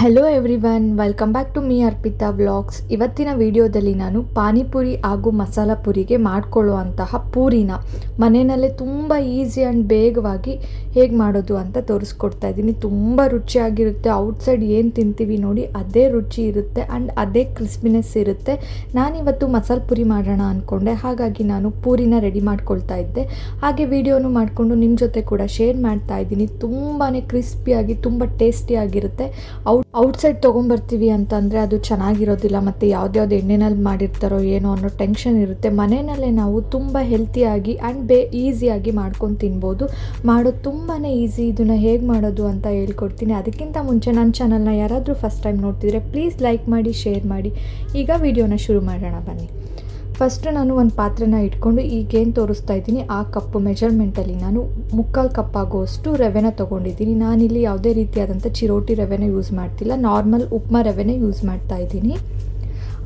Hello everyone welcome back to me Arpita vlogs ಇವತ್ತಿನ ವಿಡಿಯೋದಲ್ಲಿ ನಾನು ಪಾನಿಪುರಿ ಹಾಗೂ ಮಸಾಲ ಪುರಿಗೆ ಮಾಡ್ಕೊಳ್ಳುವಂತಹ ಪೂರಿನ ಮನೆಯಲ್ಲೇ ತುಂಬ ಈಸಿ ಆ್ಯಂಡ್ ಬೇಗವಾಗಿ ಹೇಗೆ ಮಾಡೋದು ಅಂತ ತೋರಿಸ್ಕೊಡ್ತಾ ಇದ್ದೀನಿ. ತುಂಬ ರುಚಿಯಾಗಿರುತ್ತೆ ಔಟ್ಸೈಡ್ ಏನು ತಿಂತೀವಿ ನೋಡಿ ಅದೇ ರುಚಿ ಇರುತ್ತೆ ಆ್ಯಂಡ್ ಅದೇ ಕ್ರಿಸ್ಪಿನೆಸ್ ಇರುತ್ತೆ. ನಾನಿವತ್ತು ಮಸಾಲ ಪುರಿ ಮಾಡೋಣ ಅಂದ್ಕೊಂಡೆ ಹಾಗಾಗಿ ನಾನು ಪೂರಿನ ರೆಡಿ ಮಾಡ್ಕೊಳ್ತಾ ಇದ್ದೆ. ಹಾಗೆ ವಿಡಿಯೋನು ಮಾಡಿಕೊಂಡು ನಿಮ್ಮ ಜೊತೆ ಕೂಡ ಶೇರ್ ಮಾಡ್ತಾ ಇದ್ದೀನಿ. ತುಂಬಾ ಕ್ರಿಸ್ಪಿಯಾಗಿ ತುಂಬ ಟೇಸ್ಟಿಯಾಗಿರುತ್ತೆ ಔಟ್ ಔಟ್ಸೈಡ್ ತೊಗೊಂಬರ್ತೀವಿ ಅಂತಂದರೆ ಅದು ಚೆನ್ನಾಗಿರೋದಿಲ್ಲ ಮತ್ತು ಯಾವ್ದ್ಯಾವ್ದು ಎಣ್ಣೆನಲ್ಲಿ ಮಾಡಿರ್ತಾರೋ ಏನೋ ಅನ್ನೋ ಟೆನ್ಷನ್ ಇರುತ್ತೆ. ಮನೆಯಲ್ಲೇ ನಾವು ತುಂಬ ಹೆಲ್ತಿಯಾಗಿ ಆ್ಯಂಡ್ ಬೇ ಈಸಿಯಾಗಿ ಮಾಡ್ಕೊಂಡು ತಿನ್ಬೋದು. ಮಾಡೋದು ತುಂಬಾ ಈಸಿ ಇದನ್ನು ಹೇಗೆ ಮಾಡೋದು ಅಂತ ಹೇಳ್ಕೊಡ್ತೀನಿ. ಅದಕ್ಕಿಂತ ಮುಂಚೆ ನನ್ನ ಚಾನಲ್ನ ಯಾರಾದರೂ ಫಸ್ಟ್ ಟೈಮ್ ನೋಡ್ತಿದ್ರೆ ಪ್ಲೀಸ್ ಲೈಕ್ ಮಾಡಿ ಶೇರ್ ಮಾಡಿ. ಈಗ ವಿಡಿಯೋನ ಶುರು ಮಾಡೋಣ ಬನ್ನಿ. ಫಸ್ಟು ನಾನು ಒಂದು ಪಾತ್ರೆನ ಇಟ್ಕೊಂಡು ಈಗೇನು ತೋರಿಸ್ತಾ ಇದ್ದೀನಿ, ಆ ಕಪ್ಪು ಮೆಜರ್ಮೆಂಟಲ್ಲಿ ನಾನು ಮುಕ್ಕಾಲು ಕಪ್ಪಾಗುವಷ್ಟು ರವೆನ ತೊಗೊಂಡಿದ್ದೀನಿ. ನಾನಿಲ್ಲಿ ಯಾವುದೇ ರೀತಿಯಾದಂಥ ಚಿರೋಟಿ ರವೆನ ಯೂಸ್ ಮಾಡ್ತಿಲ್ಲ, ನಾರ್ಮಲ್ ಉಪ್ಮಾ ರವೆನ ಯೂಸ್ ಮಾಡ್ತಾ ಇದ್ದೀನಿ.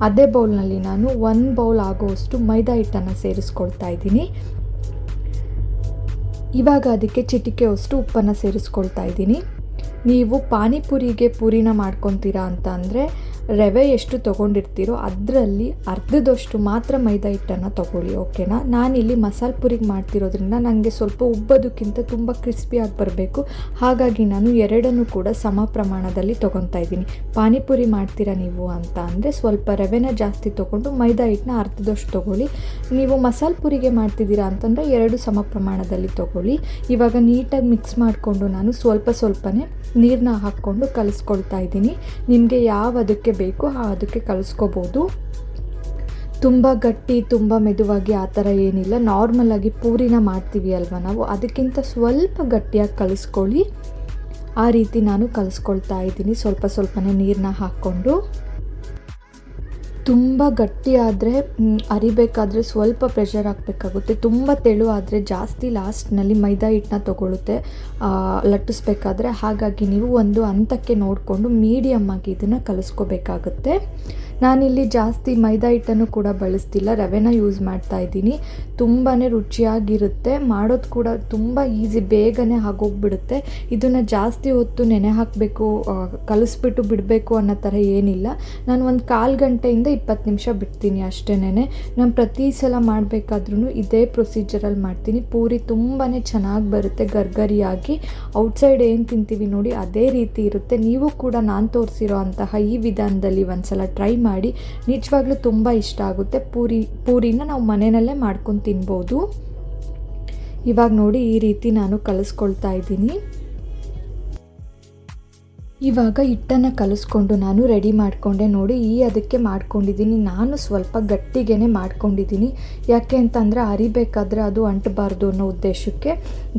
ಅದೇ ಬೌಲ್ನಲ್ಲಿ ನಾನು ಒಂದು ಬೌಲ್ ಆಗುವಷ್ಟು ಮೈದಾ ಹಿಟ್ಟನ್ನು ಸೇರಿಸ್ಕೊಳ್ತಾ ಇದ್ದೀನಿ. ಇವಾಗ ಅದಕ್ಕೆ ಚಿಟಿಕೆ ಅಷ್ಟು ಉಪ್ಪನ್ನು ಸೇರಿಸ್ಕೊಳ್ತಾ ಇದ್ದೀನಿ. ನೀವು ಪಾನಿಪುರಿಗೆ ಪೂರಿನ ಮಾಡ್ಕೊತೀರಾ ಅಂತ ಅಂದರೆ ರವೆ ಎಷ್ಟು ತೊಗೊಂಡಿರ್ತೀರೋ ಅದರಲ್ಲಿ ಅರ್ಧದಷ್ಟು ಮಾತ್ರ ಮೈದಾ ಹಿಟ್ಟನ್ನು ತೊಗೊಳ್ಳಿ, ಓಕೆನಾ? ನಾನಿಲ್ಲಿ ಮಸಾಲೆ ಪುರಿಗೆ ಮಾಡ್ತಿರೋದ್ರಿಂದ ನನಗೆ ಸ್ವಲ್ಪ ಉಬ್ಬೋದಕ್ಕಿಂತ ತುಂಬ ಕ್ರಿಸ್ಪಿಯಾಗಿ ಬರಬೇಕು. ಹಾಗಾಗಿ ನಾನು ಎರಡನ್ನೂ ಕೂಡ ಸಮ ಪ್ರಮಾಣದಲ್ಲಿ ತೊಗೊತಾ ಇದ್ದೀನಿ. ಪಾನಿಪುರಿ ಮಾಡ್ತೀರಾ ನೀವು ಅಂತ ಅಂದರೆ ಸ್ವಲ್ಪ ರವೆನ ಜಾಸ್ತಿ ತೊಗೊಂಡು ಮೈದಾ ಹಿಟ್ಟನ್ನ ಅರ್ಧದಷ್ಟು ತೊಗೊಳ್ಳಿ. ನೀವು ಮಸಾಲೆ ಪುರಿಗೆ ಮಾಡ್ತಿದ್ದೀರಾ ಅಂತಂದರೆ ಎರಡು ಸಮ ಪ್ರಮಾಣದಲ್ಲಿ ತೊಗೊಳ್ಳಿ. ಇವಾಗ ನೀಟಾಗಿ ಮಿಕ್ಸ್ ಮಾಡಿಕೊಂಡು ನಾನು ಸ್ವಲ್ಪ ಸ್ವಲ್ಪನೇ ನೀರನ್ನ ಹಾಕ್ಕೊಂಡು ಕಲಿಸ್ಕೊಳ್ತಾ ಇದ್ದೀನಿ. ನಿಮಗೆ ಯಾವ ಅದಕ್ಕೆ ಬೇಕು ಅದಕ್ಕೆ ಕಲಿಸ್ಕೋಬೋದು. ತುಂಬ ಗಟ್ಟಿ, ತುಂಬ ಮೆದುವಾಗಿ ಆ ಥರ ಏನಿಲ್ಲ. ನಾರ್ಮಲಾಗಿ ಪೂರಿನ ಮಾಡ್ತೀವಿ ಅಲ್ವಾ ನಾವು? ಅದಕ್ಕಿಂತ ಸ್ವಲ್ಪ ಗಟ್ಟಿಯಾಗಿ ಕಲಿಸ್ಕೊಳ್ಳಿ. ಆ ರೀತಿ ನಾನು ಕಲಿಸ್ಕೊಳ್ತಾ ಇದ್ದೀನಿ. ಸ್ವಲ್ಪ ಸ್ವಲ್ಪನೇ ನೀರನ್ನ ಹಾಕ್ಕೊಂಡು. ತುಂಬ ಗಟ್ಟಿ ಆದರೆ ಅರಿಬೇಕಾದ್ರೆ ಸ್ವಲ್ಪ ಪ್ರೆಷರ್ ಹಾಕಬೇಕಾಗುತ್ತೆ. ತುಂಬ ತೆಳು ಆದರೆ ಜಾಸ್ತಿ ಲಾಸ್ಟ್ನಲ್ಲಿ ಮೈದಾ ಹಿಟ್ಟನ್ನ ತೊಗೊಳುತ್ತೆ ಲಟ್ಟಿಸ್ಬೇಕಾದ್ರೆ. ಹಾಗಾಗಿ ನೀವು ಒಂದು ಹಂತಕ್ಕೆ ನೋಡಿಕೊಂಡು ಮೀಡಿಯಮ್ಮಾಗಿ ಇದನ್ನು ಕಲಿಸ್ಕೋಬೇಕಾಗುತ್ತೆ. ನಾನಿಲ್ಲಿ ಜಾಸ್ತಿ ಮೈದಾ ಹಿಟ್ಟನ್ನು ಕೂಡ ಬಳಸ್ತಿಲ್ಲ. ರವೆನ ಯೂಸ್ ಮಾಡ್ತಾ ಇದ್ದೀನಿ. ತುಂಬಾ ರುಚಿಯಾಗಿರುತ್ತೆ. ಮಾಡೋದು ಕೂಡ ತುಂಬ ಈಸಿ ಬೇಗನೆ ಆಗೋಗ್ಬಿಡುತ್ತೆ. ಇದನ್ನು ಜಾಸ್ತಿ ಹೊತ್ತು ನೆನೆ ಹಾಕಬೇಕು ಕಲಿಸ್ಬಿಟ್ಟು ಬಿಡಬೇಕು ಅನ್ನೋ ಥರ ಏನಿಲ್ಲ. ನಾನು ಒಂದು ಕಾಲು ಗಂಟೆಯಿಂದ ಇಪ್ಪತ್ತು ನಿಮಿಷ ಬಿಡ್ತೀನಿ ಅಷ್ಟೇನೆ ನಾನು ಪ್ರತಿ ಸಲ ಮಾಡಬೇಕಾದ್ರೂ ಇದೇ ಪ್ರೊಸೀಜರಲ್ಲಿ ಮಾಡ್ತೀನಿ. ಪೂರಿ ತುಂಬಾ ಚೆನ್ನಾಗಿ ಬರುತ್ತೆ ಗರ್ಗರಿಯಾಗಿ. ಔಟ್ಸೈಡ್ ಏನು ತಿಂತೀವಿ ನೋಡಿ, ಅದೇ ರೀತಿ ಇರುತ್ತೆ. ನೀವು ಕೂಡ ನಾನು ತೋರಿಸಿರೋ ಅಂತಹ ಈ ವಿಧಾನದಲ್ಲಿ ಒಂದು ಸಲ ಟ್ರೈ ಮಾಡಿ ನಿಜವಾಗ್ಲೂ ತುಂಬ ಇಷ್ಟ ಆಗುತ್ತೆ. ಪೂರಿ, ಪೂರಿನ ನಾವು ಮನೆಯಲ್ಲೇ ಮಾಡ್ಕೊಂಡು ತಿನ್ಬೋದು. ಇವಾಗ ನೋಡಿ ಈ ರೀತಿ ನಾನು ಕಲಿಸ್ಕೊಳ್ತಾ ಇದ್ದೀನಿ. ಇವಾಗ ಹಿಟ್ಟನ್ನು ಕಲಿಸ್ಕೊಂಡು ನಾನು ರೆಡಿ ಮಾಡಿಕೊಂಡೆ ನೋಡಿ, ಈ ಅದಕ್ಕೆ ಮಾಡ್ಕೊಂಡಿದ್ದೀನಿ. ನಾನು ಸ್ವಲ್ಪ ಗಟ್ಟಿಗೆನೆ ಮಾಡ್ಕೊಂಡಿದ್ದೀನಿ. ಯಾಕೆ ಅಂತಂದರೆ ಅರಿಬೇಕಾದ್ರೆ ಅದು ಅಂಟಬಾರ್ದು ಅನ್ನೋ ಉದ್ದೇಶಕ್ಕೆ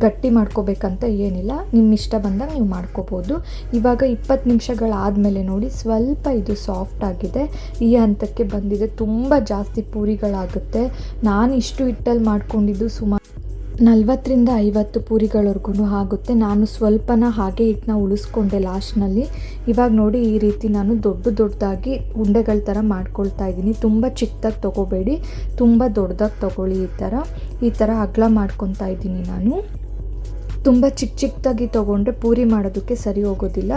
ಗಟ್ಟಿ ಮಾಡ್ಕೋಬೇಕಂತ ಏನಿಲ್ಲ. ನಿಮ್ಮ ಇಷ್ಟ ಬಂದಾಗ ನೀವು ಮಾಡ್ಕೋಬೋದು. ಇವಾಗ ಇಪ್ಪತ್ತು ನಿಮಿಷಗಳಾದಮೇಲೆ ನೋಡಿ, ಸ್ವಲ್ಪ ಇದು ಸಾಫ್ಟ್ ಆಗಿದೆ. ಈ ಹಂತಕ್ಕೆ ಬಂದಿದೆ. ತುಂಬ ಜಾಸ್ತಿ ಪೂರಿಗಳಾಗುತ್ತೆ. ನಾನು ಇಷ್ಟು ಹಿಟ್ಟಲ್ಲಿ ಮಾಡ್ಕೊಂಡಿದ್ದು ಸುಮಾರು ನಲ್ವತ್ತರಿಂದ ಐವತ್ತು ಪೂರಿಗಳವರೆಗೂ ಆಗುತ್ತೆ. ನಾನು ಸ್ವಲ್ಪನ ಹಾಗೆ ಹಿಟ್ಟನ್ನ ಉಳಿಸ್ಕೊಂಡೆ ಲಾಸ್ಟ್ನಲ್ಲಿ. ಇವಾಗ ನೋಡಿ ಈ ರೀತಿ ನಾನು ದೊಡ್ಡ ದೊಡ್ಡದಾಗಿ ಉಂಡೆಗಳ ಥರ ಮಾಡ್ಕೊಳ್ತಾ ಇದ್ದೀನಿ. ತುಂಬ ಚಿಕ್ಕದಾಗಿ ತೊಗೋಬೇಡಿ, ತುಂಬ ದೊಡ್ಡದಾಗಿ ತೊಗೊಳ್ಳಿ ಈ ಥರ. ಈ ಥರ ಅಗಲ ಮಾಡ್ಕೊತಾ ಇದ್ದೀನಿ ನಾನು. ತುಂಬ ಚಿಕ್ಕ ಚಿಕ್ಕದಾಗಿ ತೊಗೊಂಡ್ರೆ ಪೂರಿ ಮಾಡೋದಕ್ಕೆ ಸರಿ ಹೋಗೋದಿಲ್ಲ.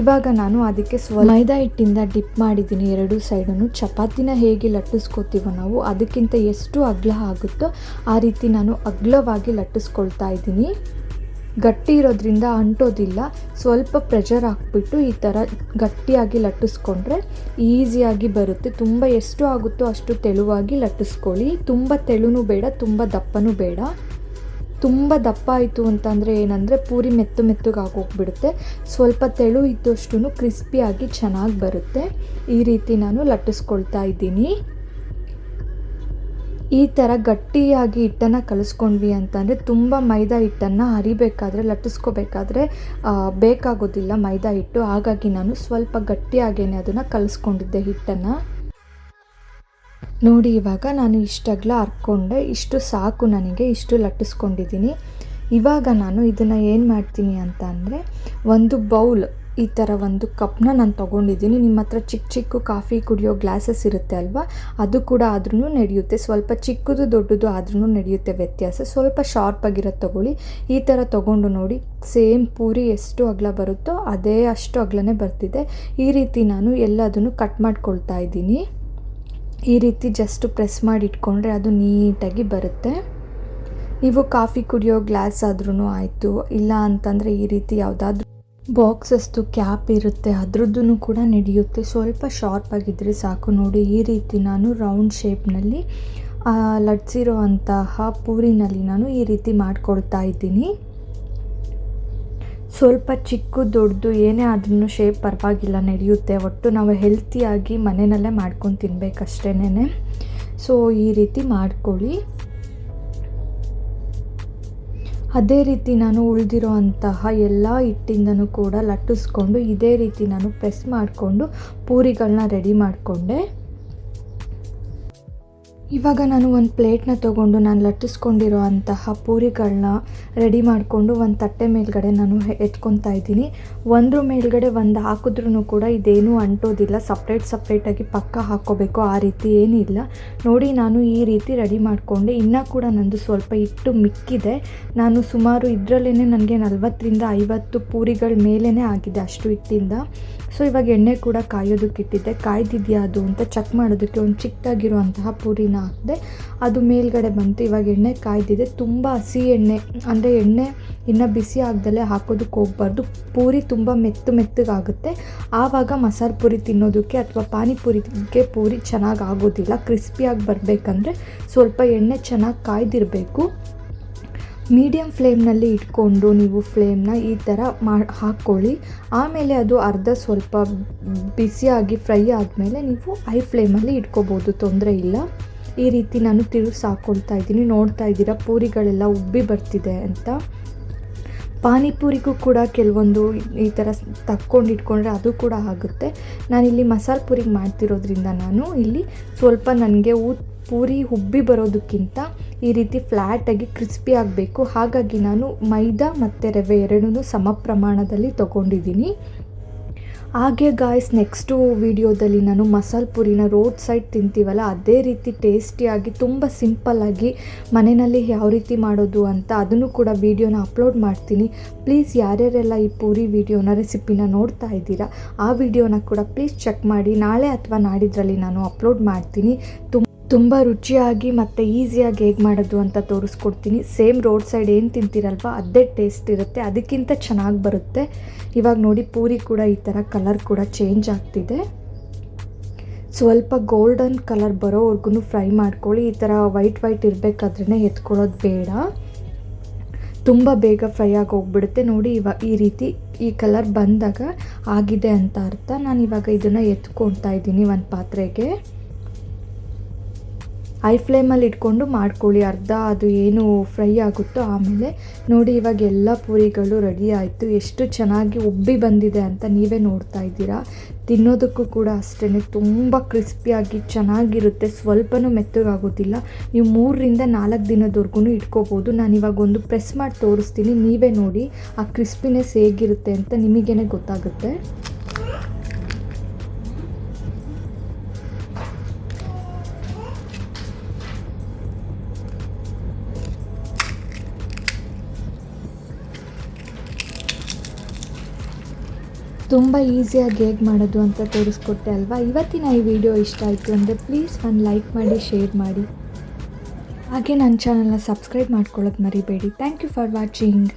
ಇವಾಗ ನಾನು ಅದಕ್ಕೆ ಸ್ವ ಮೈದಾ ಹಿಟ್ಟಿಂದ ಡಿಪ್ ಮಾಡಿದ್ದೀನಿ ಎರಡು ಸೈಡನ್ನು ಚಪಾತಿನ ಹೇಗೆ ಲಟ್ಟಿಸ್ಕೋತೀವೋ ನಾವು ಅದಕ್ಕಿಂತ ಎಷ್ಟು ಅಗ್ಲ ಆಗುತ್ತೋ ಆ ರೀತಿ ನಾನು ಅಗ್ಲವಾಗಿ ಲಟ್ಟಿಸ್ಕೊಳ್ತಾ ಇದ್ದೀನಿ. ಗಟ್ಟಿ ಇರೋದ್ರಿಂದ ಅಂಟೋದಿಲ್ಲ. ಸ್ವಲ್ಪ ಪ್ರೆಷರ್ ಹಾಕ್ಬಿಟ್ಟು ಈ ಥರ ಗಟ್ಟಿಯಾಗಿ ಲಟ್ಟಿಸ್ಕೊಂಡ್ರೆ ಈಸಿಯಾಗಿ ಬರುತ್ತೆ. ತುಂಬ ಎಷ್ಟು ಆಗುತ್ತೋ ಅಷ್ಟು ತೆಳುವಾಗಿ ಲಟ್ಟಿಸ್ಕೊಳ್ಳಿ. ತುಂಬ ತೆಳುನೂ ಬೇಡ, ತುಂಬ ದಪ್ಪನೂ ಬೇಡ. ತುಂಬ ದಪ್ಪ ಆಯಿತು ಅಂತಂದರೆ ಏನಂದರೆ ಪೂರಿ ಮೆತ್ತು ಮೆತ್ತುಗೆ ಸ್ವಲ್ಪ ತೆಳು ಇದ್ದಷ್ಟು ಕ್ರಿಸ್ಪಿಯಾಗಿ ಚೆನ್ನಾಗಿ ಬರುತ್ತೆ. ಈ ರೀತಿ ನಾನು ಲಟ್ಟಿಸ್ಕೊಳ್ತಾ ಇದ್ದೀನಿ. ಈ ಥರ ಗಟ್ಟಿಯಾಗಿ ಹಿಟ್ಟನ್ನು ಕಲಿಸ್ಕೊಂಡ್ವಿ ಅಂತಂದರೆ ತುಂಬ ಮೈದಾ ಹಿಟ್ಟನ್ನು ಹರಿಬೇಕಾದ್ರೆ, ಲಟ್ಟಿಸ್ಕೋಬೇಕಾದ್ರೆ ಬೇಕಾಗೋದಿಲ್ಲ ಮೈದಾ ಹಿಟ್ಟು. ಹಾಗಾಗಿ ನಾನು ಸ್ವಲ್ಪ ಗಟ್ಟಿಯಾಗೇನೆ ಅದನ್ನು ಕಲಿಸ್ಕೊಂಡಿದ್ದೆ ಹಿಟ್ಟನ್ನು. ನೋಡಿ ಇವಾಗ ನಾನು ಇಷ್ಟಗ್ಲ ಹರ್ಕೊಂಡೆ, ಇಷ್ಟು ಸಾಕು ನನಗೆ, ಇಷ್ಟು ಲಟ್ಟಿಸ್ಕೊಂಡಿದ್ದೀನಿ. ಇವಾಗ ನಾನು ಇದನ್ನು ಏನು ಮಾಡ್ತೀನಿ ಅಂತ ಅಂದರೆ, ಒಂದು ಬೌಲ್, ಈ ಥರ ಒಂದು ಕಪ್ನ ನಾನು ತೊಗೊಂಡಿದ್ದೀನಿ. ನಿಮ್ಮ ಹತ್ರ ಚಿಕ್ಕ ಚಿಕ್ಕ ಕಾಫಿ ಕುಡಿಯೋ ಗ್ಲಾಸಸ್ ಇರುತ್ತೆ ಅಲ್ವಾ? ಅದು ಕೂಡ ಆದ್ರೂ ನಡೆಯುತ್ತೆ. ಸ್ವಲ್ಪ ಚಿಕ್ಕದು ದೊಡ್ಡದು ಆದ್ರೂ ನಡೆಯುತ್ತೆ ವ್ಯತ್ಯಾಸ. ಸ್ವಲ್ಪ ಶಾರ್ಪ್ ಆಗಿರೋದು ತೊಗೊಳ್ಳಿ. ಈ ಥರ ತೊಗೊಂಡು ನೋಡಿ, ಸೇಮ್ ಪೂರಿ ಎಷ್ಟು ಅಗಲ ಬರುತ್ತೋ, ಅದೇ ಅಷ್ಟು ಅಗಲನೇ ಬರ್ತಿದೆ. ಈ ರೀತಿ ನಾನು ಎಲ್ಲದನ್ನು ಕಟ್ ಮಾಡ್ಕೊಳ್ತಾ ಇದ್ದೀನಿ. ಈ ರೀತಿ ಜಸ್ಟ್ ಪ್ರೆಸ್ ಮಾಡಿ ಇಟ್ಕೊಂಡ್ರೆ ಅದು ನೀಟಾಗಿ ಬರುತ್ತೆ. ನೀವು ಕಾಫಿ ಕುಡಿಯೋ ಗ್ಲಾಸ್ ಆದ್ರೂ ಆಯಿತು. ಇಲ್ಲ ಅಂತಂದರೆ ಈ ರೀತಿ ಯಾವುದಾದ್ರೂ ಬಾಕ್ಸಸ್ದು ಕ್ಯಾಪ್ ಇರುತ್ತೆ ಅದ್ರದ್ದು ಕೂಡ ನಡೆಯುತ್ತೆ. ಸ್ವಲ್ಪ ಶಾರ್ಪ್ ಆಗಿದ್ದರೆ ಸಾಕು. ನೋಡಿ, ಈ ರೀತಿ ನಾನು ರೌಂಡ್ ಶೇಪ್ನಲ್ಲಿ ಲಟ್ಸಿರೋ ಅಂತಹ ಪೂರಿನಲ್ಲಿ ನಾನು ಈ ರೀತಿ ಮಾಡ್ಕೊಳ್ತಾ ಇದ್ದೀನಿ. ಸ್ವಲ್ಪ ಚಿಕ್ಕ ದೊಡ್ಡದು ಏನೇ ಆದ್ರೂ ಶೇಪ್ ಪರವಾಗಿಲ್ಲ, ನಡೆಯುತ್ತೆ. ಒಟ್ಟು ನಾವು ಹೆಲ್ತಿಯಾಗಿ ಮನೆಯಲ್ಲೇ ಮಾಡ್ಕೊಂಡು ತಿನ್ನಬೇಕಷ್ಟೇನೆ ಸೊ ಈ ರೀತಿ ಮಾಡ್ಕೊಳ್ಳಿ. ಅದೇ ರೀತಿ ನಾನು ಉಳಿದಿರೋ ಅಂತಹ ಎಲ್ಲ ಹಿಟ್ಟಿಂದನೂ ಕೂಡ ಲಟ್ಟಿಸ್ಕೊಂಡು, ಇದೇ ರೀತಿ ನಾನು ಪ್ರೆಸ್ ಮಾಡಿಕೊಂಡು ಪೂರಿಗಳನ್ನ ರೆಡಿ ಮಾಡಿಕೊಂಡೆ. ಇವಾಗ ನಾನು ಒಂದು ಪ್ಲೇಟ್ನ ತೊಗೊಂಡು ನಾನು ಲಟ್ಟಿಸ್ಕೊಂಡಿರೋ ಅಂತಹ ಪೂರಿಗಳನ್ನ ರೆಡಿ ಮಾಡಿಕೊಂಡು ಒಂದು ತಟ್ಟೆ ಮೇಲ್ಗಡೆ ನಾನು ಎತ್ಕೊತಾ ಇದ್ದೀನಿ. ಒಂದ್ರ ಮೇಲ್ಗಡೆ ಒಂದು ಹಾಕಿದ್ರೂ ಕೂಡ ಇದೇನೂ ಅಂಟೋದಿಲ್ಲ. ಸಪ್ರೇಟ್ ಸಪ್ರೇಟಾಗಿ ಪಕ್ಕ ಹಾಕ್ಕೋಬೇಕು ಆ ರೀತಿ ಏನಿಲ್ಲ. ನೋಡಿ ನಾನು ಈ ರೀತಿ ರೆಡಿ ಮಾಡಿಕೊಂಡೆ. ಇನ್ನೂ ಕೂಡ ನಂದು ಸ್ವಲ್ಪ ಹಿಟ್ಟು ಮಿಕ್ಕಿದೆ. ನಾನು ಸುಮಾರು ಇದರಲ್ಲೇ ನನಗೆ ನಲ್ವತ್ತರಿಂದ ಐವತ್ತು ಪೂರಿಗಳ ಮೇಲೇ ಆಗಿದೆ ಅಷ್ಟು ಹಿಟ್ಟಿಂದ. ಸೊ, ಇವಾಗ ಎಣ್ಣೆ ಕೂಡ ಕಾಯೋದಕ್ಕೆ ಇಟ್ಟಿದ್ದೆ. ಕಾಯ್ದಿದೆಯಾ ಅದು ಅಂತ ಚೆಕ್ ಮಾಡೋದಕ್ಕೆ ಒಂದು ಚಿಕ್ಕದಾಗಿರುವಂತಹ ಪೂರಿನ ಹಾಕಿದೆ ಅದು ಮೇಲ್ಗಡೆ ಬಂತು. ಇವಾಗ ಎಣ್ಣೆ ಕಾಯ್ದಿದೆ. ತುಂಬ ಹಸಿ ಎಣ್ಣೆ, ಅಂದರೆ ಎಣ್ಣೆ ಇನ್ನು ಬಿಸಿ ಆಗ್ದಲೇ ಹಾಕೋದಕ್ಕೆ ಹೋಗ್ಬಾರ್ದು. ಪೂರಿ ತುಂಬ ಮೆತ್ತು ಮೆತ್ತಗಾಗುತ್ತೆ. ಆವಾಗ ಮಸಾಲ ಪೂರಿ ತಿನ್ನೋದಕ್ಕೆ ಅಥವಾ ಪಾನಿಪುರಿಗೆ ಪೂರಿ ಚೆನ್ನಾಗಿ ಆಗೋದಿಲ್ಲ. ಕ್ರಿಸ್ಪಿಯಾಗಿ ಬರಬೇಕಂದ್ರೆ ಸ್ವಲ್ಪ ಎಣ್ಣೆ ಚೆನ್ನಾಗಿ ಕಾಯ್ದಿರಬೇಕು. ಮೀಡಿಯಮ್ ಫ್ಲೇಮ್ನಲ್ಲಿ ಇಟ್ಕೊಂಡು ನೀವು ಫ್ಲೇಮ್ನ ಈ ಥರ ಮಾ, ಹಾಕ್ಕೊಳ್ಳಿ. ಆಮೇಲೆ ಅದು ಅರ್ಧ ಸ್ವಲ್ಪ ಬಿಸಿಯಾಗಿ ಫ್ರೈ ಆದಮೇಲೆ ನೀವು ಹೈ ಫ್ಲೇಮಲ್ಲಿ ಇಟ್ಕೋಬೋದು. ತೊಂದರೆ ಇಲ್ಲ. ಈ ರೀತಿ ನಾನು ತಿರುಗಿಸಿ ಹಾಕ್ಕೊಳ್ತಾ ಇದ್ದೀನಿ. ನೋಡ್ತಾ ಇದ್ದೀರಾ, ಪೂರಿಗಳೆಲ್ಲ ಉಬ್ಬಿ ಬರ್ತಿದೆ ಅಂತ. ಪಾನಿಪುರಿಗೂ ಕೂಡ ಕೆಲವೊಂದು ಈ ಥರ ತಕ್ಕೊಂಡು ಇಟ್ಕೊಂಡ್ರೆ ಅದು ಕೂಡ ಆಗುತ್ತೆ. ನಾನಿಲ್ಲಿ ಮಸಾಲೆ ಪೂರಿಗೆ ಮಾಡ್ತಿರೋದ್ರಿಂದ ನಾನು ಇಲ್ಲಿ ಸ್ವಲ್ಪ ನನಗೆ ಊ, ಪೂರಿ ಉಬ್ಬಿ ಬರೋದಕ್ಕಿಂತ ಈ ರೀತಿ ಫ್ಲ್ಯಾಟಾಗಿ ಕ್ರಿಸ್ಪಿ ಆಗಬೇಕು. ಹಾಗಾಗಿ ನಾನು ಮೈದಾ ಮತ್ತು ರವೆ ಎರಡೂ ಸಮ ಪ್ರಮಾಣದಲ್ಲಿ ತೊಗೊಂಡಿದ್ದೀನಿ. ಹಾಗೆ ಗಾಯ್ಸ್ ನೆಕ್ಸ್ಟು ವೀಡಿಯೋದಲ್ಲಿ ನಾನು ಮಸಾಲೆ ಪುರಿನ ರೋಡ್ ಸೈಡ್ ತಿಂತೀವಲ್ಲ, ಅದೇ ರೀತಿ ಟೇಸ್ಟಿಯಾಗಿ ತುಂಬ ಸಿಂಪಲ್ಲಾಗಿ ಮನೆಯಲ್ಲಿ ಯಾವ ರೀತಿ ಮಾಡೋದು ಅಂತ ಅದನ್ನು ಕೂಡ ವೀಡಿಯೋನ ಅಪ್ಲೋಡ್ ಮಾಡ್ತೀನಿ. ಪ್ಲೀಸ್ ಯಾರ್ಯಾರೆಲ್ಲ ಈ ಪೂರಿ ವೀಡಿಯೋನ ರೆಸಿಪಿನ ನೋಡ್ತಾ ಇದ್ದೀರಾ, ಆ ವಿಡಿಯೋನ ಕೂಡ ಪ್ಲೀಸ್ ಚೆಕ್ ಮಾಡಿ, ನಾಳೆ ಅಥವಾ ನಾಡಿದ್ರಲ್ಲಿ ನಾನು ಅಪ್ಲೋಡ್ ಮಾಡ್ತೀನಿ. ತುಂಬ ತುಂಬ ರುಚಿಯಾಗಿ ಮತ್ತು ಈಸಿಯಾಗಿ ಹೇಗೆ ಮಾಡೋದು ಅಂತ ತೋರಿಸ್ಕೊಡ್ತೀನಿ. ಸೇಮ್ ರೋಡ್ ಸೈಡ್ ಏನು ತಿಂತೀರಲ್ವ, ಅದೇ ಟೇಸ್ಟ್ ಇರುತ್ತೆ, ಅದಕ್ಕಿಂತ ಚೆನ್ನಾಗಿ ಬರುತ್ತೆ. ಇವಾಗ ನೋಡಿ ಪೂರಿ ಕೂಡ ಈ ಥರ ಕಲರ್ ಕೂಡ ಚೇಂಜ್ ಆಗ್ತಿದೆ. ಸ್ವಲ್ಪ ಗೋಲ್ಡನ್ ಕಲರ್ ಬರೋವರೆಗೂ ಫ್ರೈ ಮಾಡ್ಕೊಳ್ಳಿ. ಈ ಥರ ವೈಟ್ ವೈಟ್ ಇರಬೇಕಾದ್ರೆ ಎತ್ಕೊಳ್ಳೋದು ಬೇಡ. ತುಂಬ ಬೇಗ ಫ್ರೈ ಆಗಿ ಹೋಗ್ಬಿಡುತ್ತೆ. ನೋಡಿ ಇವಾಗ ಈ ರೀತಿ ಈ ಕಲರ್ ಬಂದಾಗ ಆಗಿದೆ ಅಂತ ಅರ್ಥ. ನಾನು ಇವಾಗ ಇದನ್ನು ಎತ್ಕೊಳ್ತಾ ಇದ್ದೀನಿ ಒಂದು ಪಾತ್ರೆಗೆ. ಐ ಫ್ಲೇಮಲ್ಲಿ ಇಟ್ಕೊಂಡು ಮಾಡ್ಕೊಳ್ಳಿ. ಅರ್ಧ ಅದು ಏನು ಫ್ರೈ ಆಗುತ್ತೋ ಆಮೇಲೆ ನೋಡಿ, ಇವಾಗ ಎಲ್ಲ ಪೂರಿಗಳು ರೆಡಿ ಆಯಿತು. ಎಷ್ಟು ಚೆನ್ನಾಗಿ ಉಬ್ಬಿ ಬಂದಿದೆ ಅಂತ ನೀವೇ ನೋಡ್ತಾ ಇದ್ದೀರಾ? ತಿನ್ನೋದಕ್ಕೂ ಕೂಡ ಅಷ್ಟೇ ತುಂಬ ಕ್ರಿಸ್ಪಿಯಾಗಿ ಚೆನ್ನಾಗಿರುತ್ತೆ. ಸ್ವಲ್ಪನೂ ಮೆತ್ತಗಾಗೋದಿಲ್ಲ. ನೀವು ಮೂರರಿಂದ ನಾಲ್ಕು ದಿನದವರೆಗೂ ಇಟ್ಕೋಬೋದು. ನಾನು ಇವಾಗ ಒಂದು ಪ್ರೆಸ್ ಮಾಡಿ ತೋರಿಸ್ತೀನಿ. ನೀವೇ ನೋಡಿ ಆ ಕ್ರಿಸ್ಪಿನೆಸ್ ಹೇಗಿರುತ್ತೆ ಅಂತ ನಿಮಗೇನೆ ಗೊತ್ತಾಗುತ್ತೆ. ತುಂಬ ಈಸಿಯಾಗಿ ಹೇಗೆ ಮಾಡೋದು ಅಂತ ತೋರಿಸ್ಕೊಟ್ಟೆ ಅಲ್ವಾ? ಇವತ್ತಿನ ಈ ವಿಡಿಯೋ ಇಷ್ಟ ಆಯಿತು ಅಂದರೆ ಪ್ಲೀಸ್ ಒಂದು ಲೈಕ್ ಮಾಡಿ, ಶೇರ್ ಮಾಡಿ. ಹಾಗೆ ನನ್ನ ಚಾನಲ್ನ ಸಬ್ಸ್ಕ್ರೈಬ್ ಮಾಡ್ಕೊಳ್ಳೋದು ಮರಿಬೇಡಿ. Thank you for watching.